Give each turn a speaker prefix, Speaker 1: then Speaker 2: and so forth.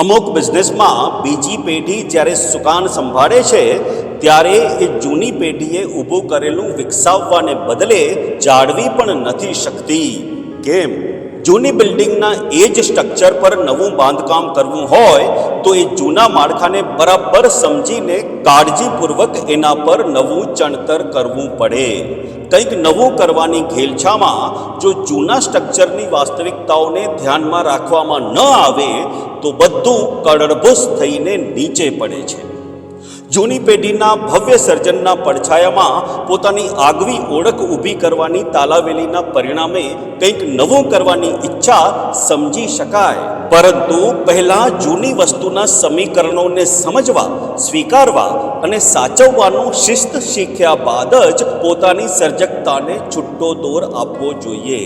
Speaker 1: અમુક બિઝનેસમાં બીજી પેઢી જ્યારે સુકાન સંભાળે છે, ત્યારે એ જૂની પેઢીએ ઊભું કરેલું વિકસાવવાને બદલે જાળવી પણ નથી શકતી. કેમ? જૂની બિલ્ડિંગના એ જ સ્ટ્રક્ચર પર નવું બાંધકામ કરવું હોય, તો એ જૂના માળખાને બરાબર સમજીને કાળજીપૂર્વક એના પર નવું ચણતર કરવું પડે. કંઈક નવું કરવાની ઘેલછામાં, જો જૂના સ્ટ્રક્ચરની વાસ્તવિકતાઓને ધ્યાનમાં રાખવામાં ન આવે, તો બધું કડડભૂસ થઈને નીચે પડે છે. જૂની પેઢીના ભવ્ય સર્જનના પડછાયામાં પોતાની આગવી ઓળખ ઊભી કરવાની તાલાવેલીના પરિણામે કંઈક નવું કરવાની ઈચ્છા સમજી શકાય. પરંતુ પહેલા જૂની વસ્તુના સમીકરણોને સમજવા, સ્વીકારવા અને સાચવવાનું શિસ્ત શીખ્યા બાદ જ પોતાની સર્જકતાને છૂટો દોર આપવો જોઈએ.